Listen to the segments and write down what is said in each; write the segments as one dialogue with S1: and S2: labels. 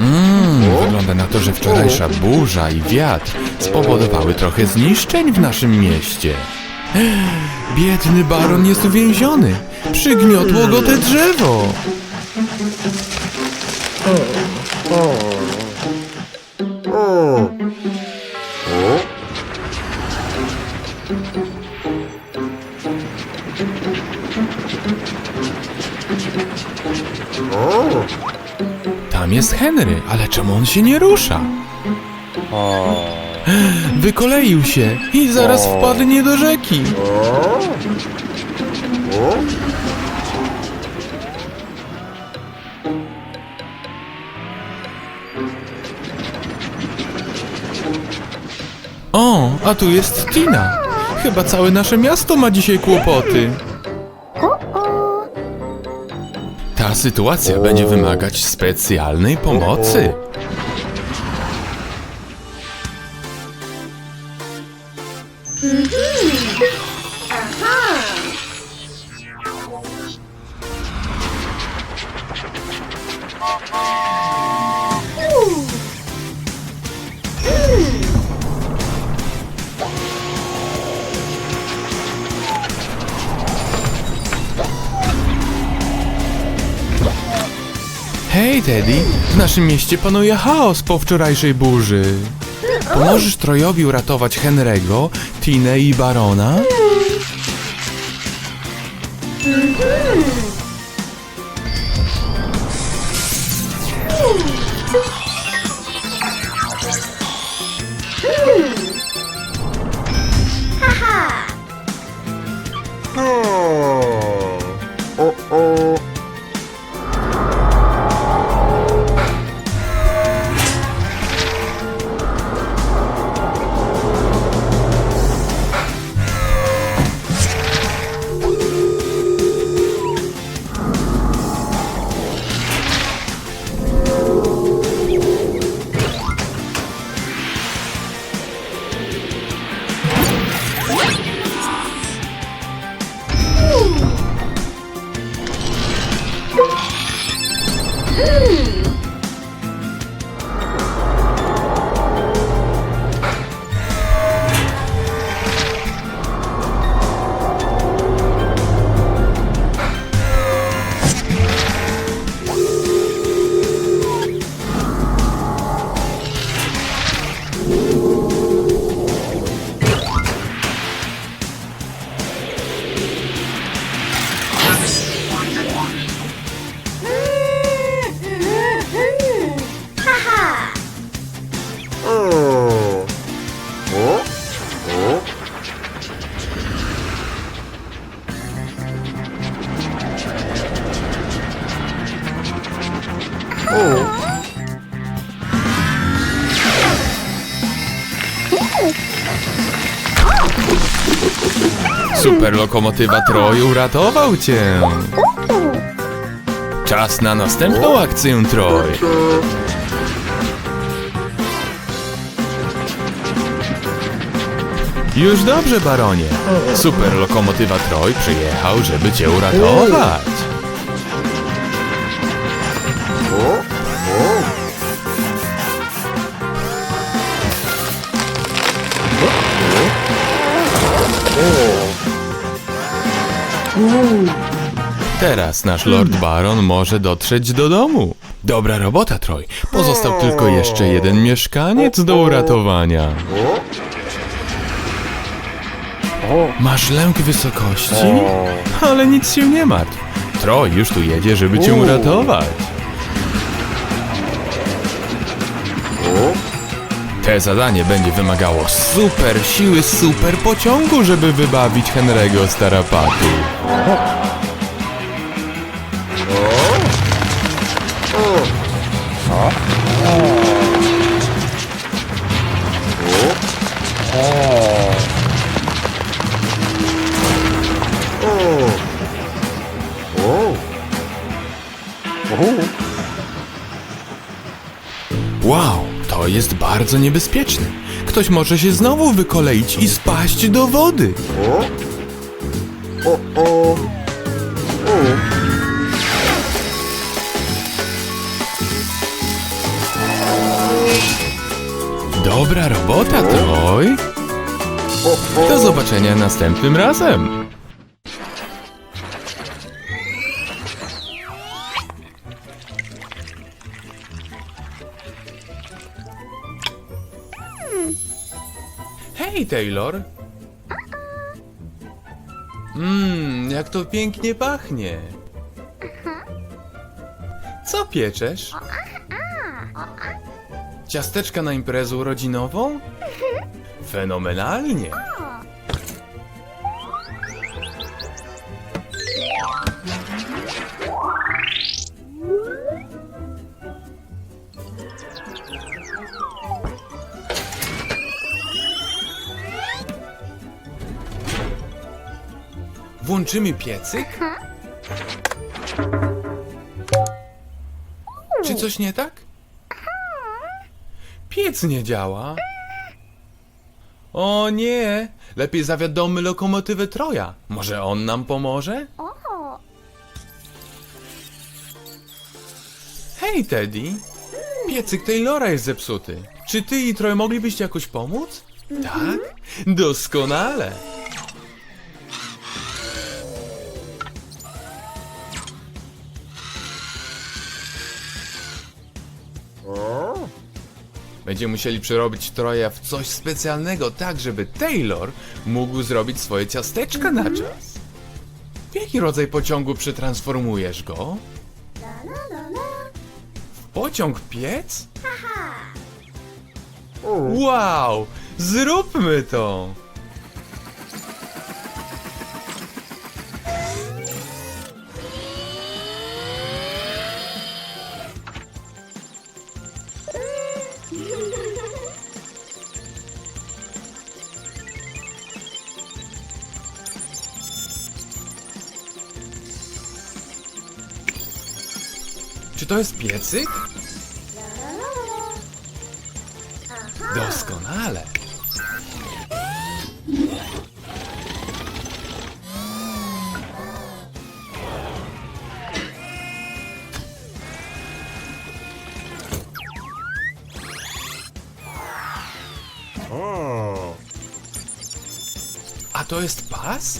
S1: Mmm, wygląda na to, że wczorajsza burza i wiatr spowodowały trochę zniszczeń w naszym mieście. Biedny baron jest uwięziony. Przygniotło go te drzewo. Henry, ale czemu on się nie rusza? Wykoleił się i zaraz wpadnie do rzeki. O, a tu jest Tina. Chyba całe nasze miasto ma dzisiaj kłopoty. Sytuacja będzie wymagać specjalnej pomocy. Hej, Teddy! W naszym mieście panuje chaos po wczorajszej burzy. Pomożesz Trojowi uratować Henry'ego, Tinę i Barona? Super lokomotywa Troj uratował cię. Czas na następną akcję Troj. Już dobrze, baronie. Super lokomotywa Troj przyjechał, żeby cię uratować. Teraz nasz Lord Baron może dotrzeć do domu. Dobra robota, Troj. Pozostał tylko jeszcze jeden mieszkaniec do uratowania. Masz lęk wysokości? Ale nic się nie martw. Troj już tu jedzie, żeby cię uratować. Te zadanie będzie wymagało super siły, super pociągu, żeby wybawić Henry'ego z tarapatu. Jest bardzo niebezpieczne. Ktoś może się znowu wykoleić i spaść do wody. O? O, o. o. Dobra robota, Troj. Do zobaczenia następnym razem. Hej, Taylor. Mmm, jak to pięknie pachnie. Co pieczesz? Ciasteczka na imprezę urodzinową? Fenomenalnie. Włączymy piecyk? Czy coś nie tak? Piec nie działa. O nie! Lepiej zawiadomy lokomotywę Troja. Może on nam pomoże? Hej, Teddy! Piecyk Taylora jest zepsuty. Czy ty i Troj moglibyście jakoś pomóc? Tak? Doskonale! Będziemy musieli przerobić Troja w coś specjalnego, tak żeby Taylor mógł zrobić swoje ciasteczka na czas. W jaki rodzaj pociągu przetransformujesz go? W pociąg piec? Wow! Zróbmy to! Czy to jest piecyk? Doskonale. A to jest pas?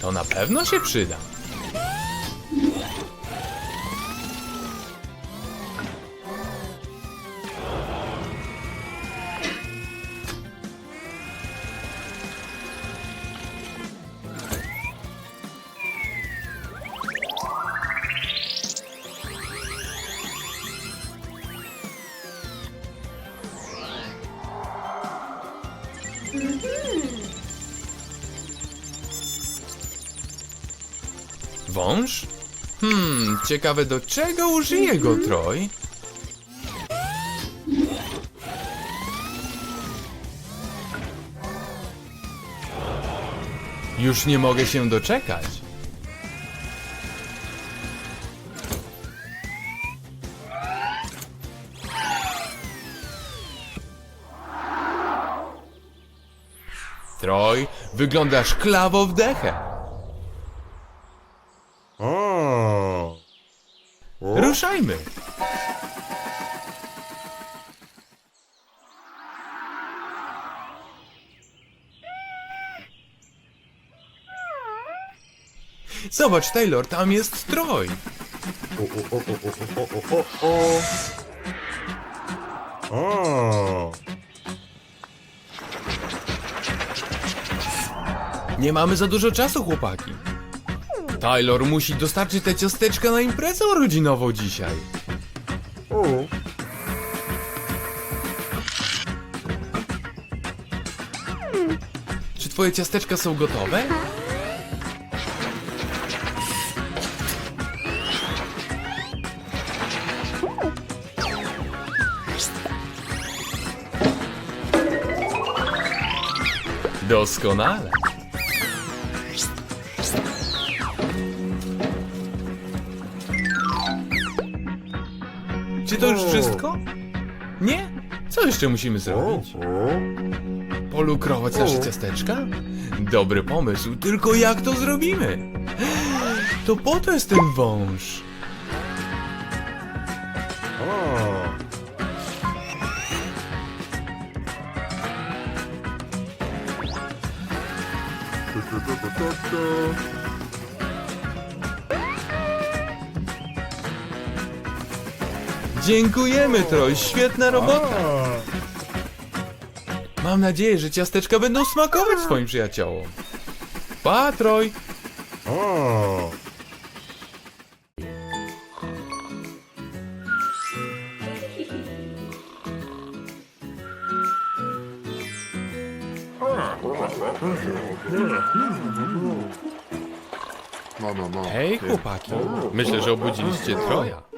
S1: To na pewno się przyda. Wąż? Hmm, ciekawe do czego użyje go Troj? Już nie mogę się doczekać. Troj, wyglądasz klawo w dechę. Ruszajmy! Zobacz, Taylor, tam jest Troj. Nie mamy za dużo czasu, chłopaki. Taylor musi dostarczyć te ciasteczka na imprezę urodzinową dzisiaj. Czy twoje ciasteczka są gotowe? Doskonale. już wszystko? Nie? Co jeszcze musimy zrobić? Polukrować nasze ciasteczka? Dobry pomysł, tylko jak to zrobimy? To po to jest ten wąż. Dziękujemy, Troj, świetna robota. Mam nadzieję, że ciasteczka będą smakować swoim przyjaciołom. Pa,
S2: mama.
S1: Hej, chłopaki. Myślę, że obudziliście Troja.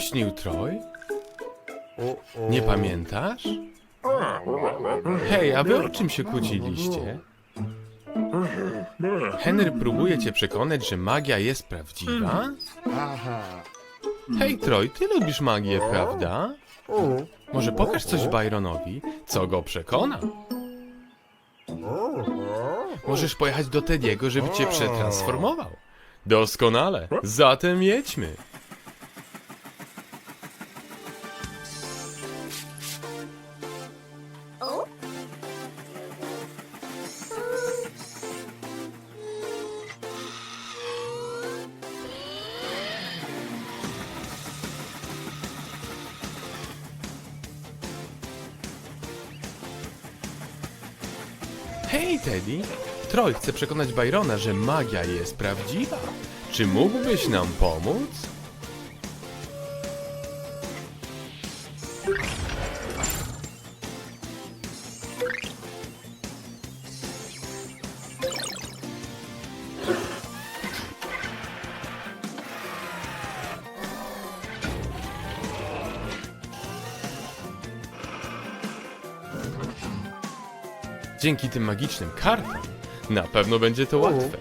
S1: Śnił Troj? Nie pamiętasz? Hej, a wy o czym się kłóciliście? Henry próbuje cię przekonać, że magia jest prawdziwa? Hej, Troj, ty lubisz magię, prawda? Może pokaż coś Byronowi, co go przekona? Możesz pojechać do Tediego, żeby cię przetransformował. Doskonale. Zatem jedźmy. Troy chce przekonać Byrona, że magia jest prawdziwa. Czy mógłbyś nam pomóc? Dzięki tym magicznym kartom na pewno będzie to łatwe.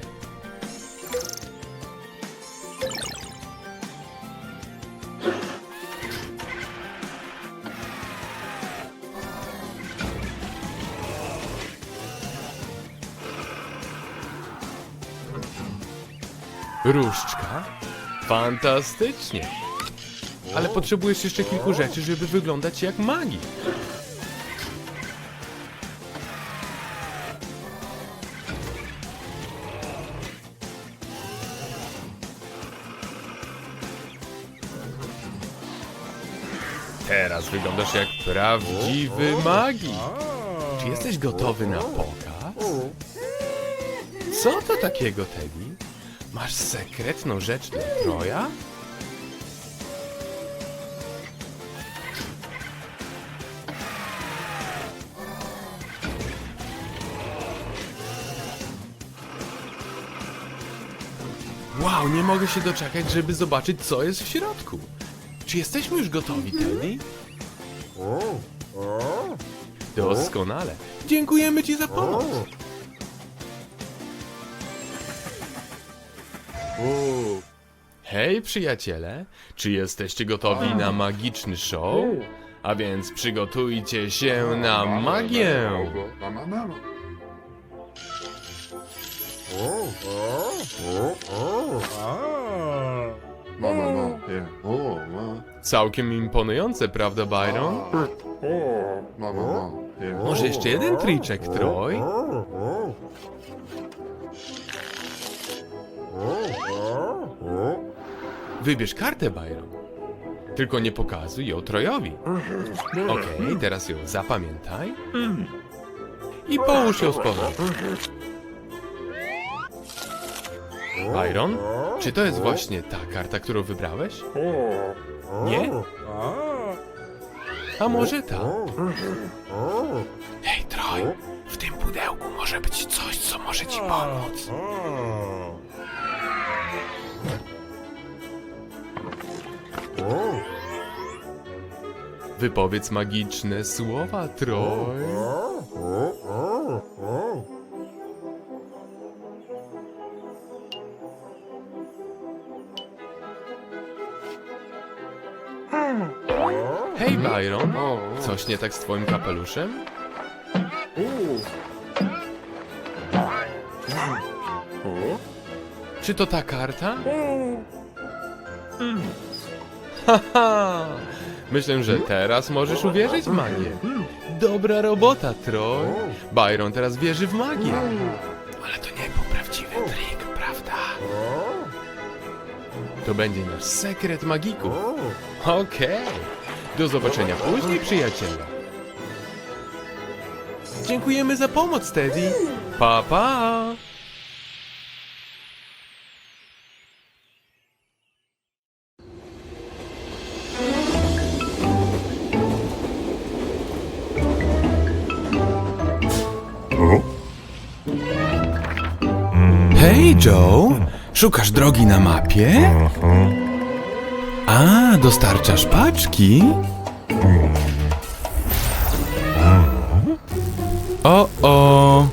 S1: Różdżka? Fantastycznie! Ale potrzebujesz jeszcze kilku rzeczy, żeby wyglądać jak magik. Teraz wyglądasz jak prawdziwy magik. Czy jesteś gotowy na pokaz? Co to takiego, Teddy? Masz sekretną rzecz dla Troja? Wow, nie mogę się doczekać, żeby zobaczyć, co jest w środku. Czy jesteśmy już gotowi, Teddy? Doskonale. Dziękujemy Ci za pomoc. Hej, przyjaciele. Czy jesteście gotowi na magiczny show? A więc przygotujcie się na magię.
S2: Mama, Mama, mama. Yeah. Oh, mama.
S1: Całkiem imponujące, prawda, Byron? Może jeszcze jeden triczek, Troy? Wybierz kartę, Byron. Tylko nie pokazuj ją Trojowi. Okej, teraz ją zapamiętaj. I połóż ją z powrotem. Byron, czy to jest właśnie ta karta, którą wybrałeś? Nie? A może ta? Hej, Troj, w tym pudełku może być coś, co może ci pomóc. Wypowiedz magiczne słowa, Troj. Nie tak z twoim kapeluszem? Czy to ta karta? Haha! Myślę, że teraz możesz uwierzyć w magię. Dobra robota, Troy. Byron teraz wierzy w magię. Ale to nie był prawdziwy trik, prawda? To będzie nasz sekret magików. Okej. Do zobaczenia później, przyjaciele. Dziękujemy za pomoc, Teddy. Pa, pa. Hej, Joe! Szukasz drogi na mapie? A, dostarczasz paczki? O, o.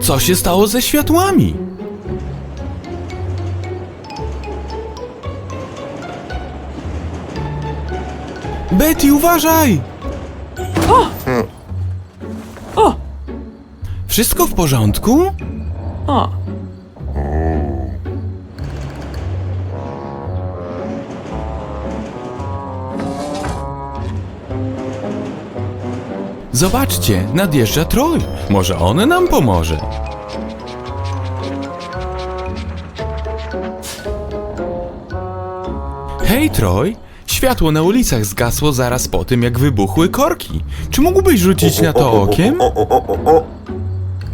S1: Co się stało ze światłami? Betty, uważaj!
S3: O!
S1: Wszystko w porządku?
S3: O!
S1: Zobaczcie, nadjeżdża Troy. Może on nam pomoże. Hej, Troy! Światło na ulicach zgasło zaraz po tym, jak wybuchły korki. Czy mógłbyś rzucić na to okiem?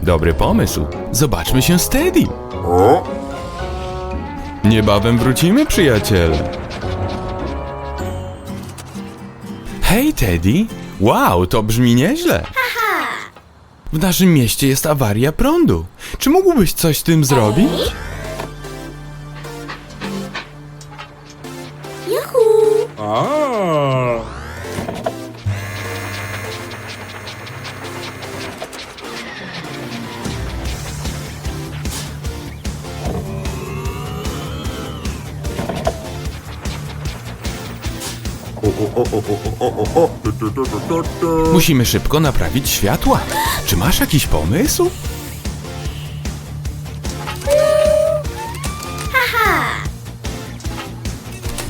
S1: Dobry pomysł. Zobaczmy się z Teddy. Niebawem wrócimy, przyjaciele. Hej, Teddy! Wow, to brzmi nieźle. W naszym mieście jest awaria prądu. Czy mógłbyś coś z tym zrobić? Musimy szybko naprawić światła. Czy masz jakiś pomysł?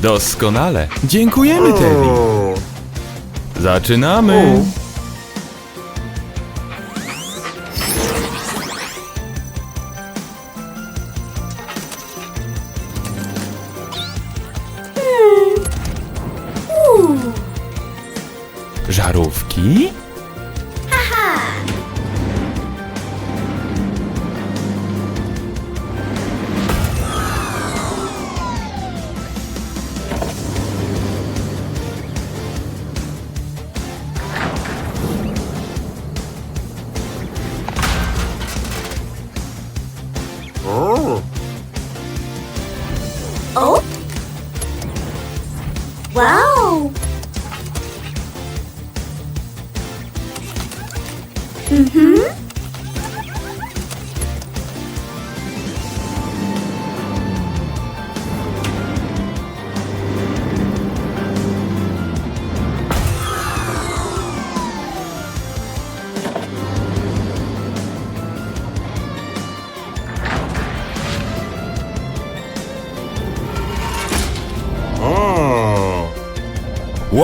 S1: Doskonale. Dziękujemy, Teddy. Zaczynamy. Żarówki?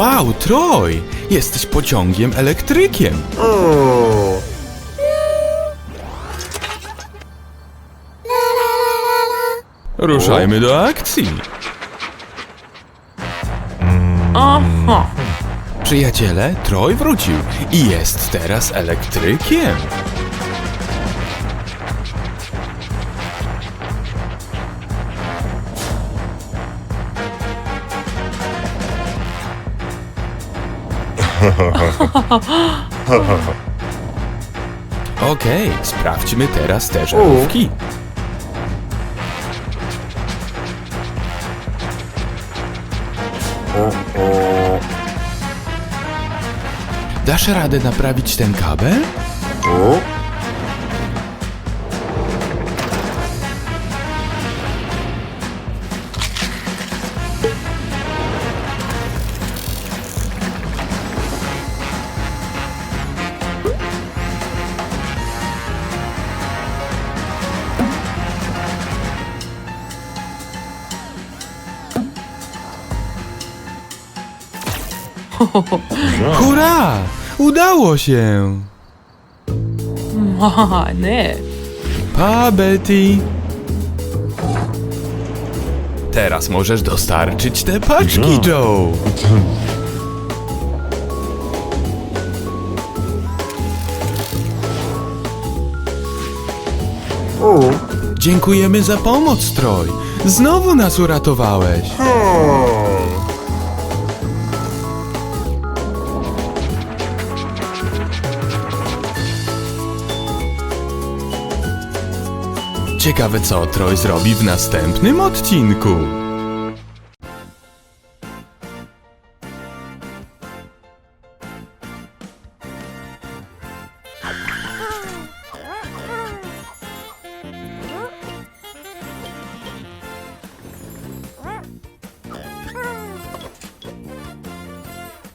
S4: Wow,
S1: Troy! Jesteś pociągiem elektrykiem. Ruszajmy do akcji.
S3: Aha!
S1: Przyjaciele, Troy wrócił i jest teraz elektrykiem. Okej, sprawdźmy teraz te żarówki. Dasz radę naprawić ten kabel? Hurra! Udało się!
S3: Nie.
S1: Pa, Betty! Teraz możesz dostarczyć te paczki, Joe! Dziękujemy za pomoc, Troj. Znowu nas uratowałeś. Ciekawe co Troj zrobi w następnym odcinku.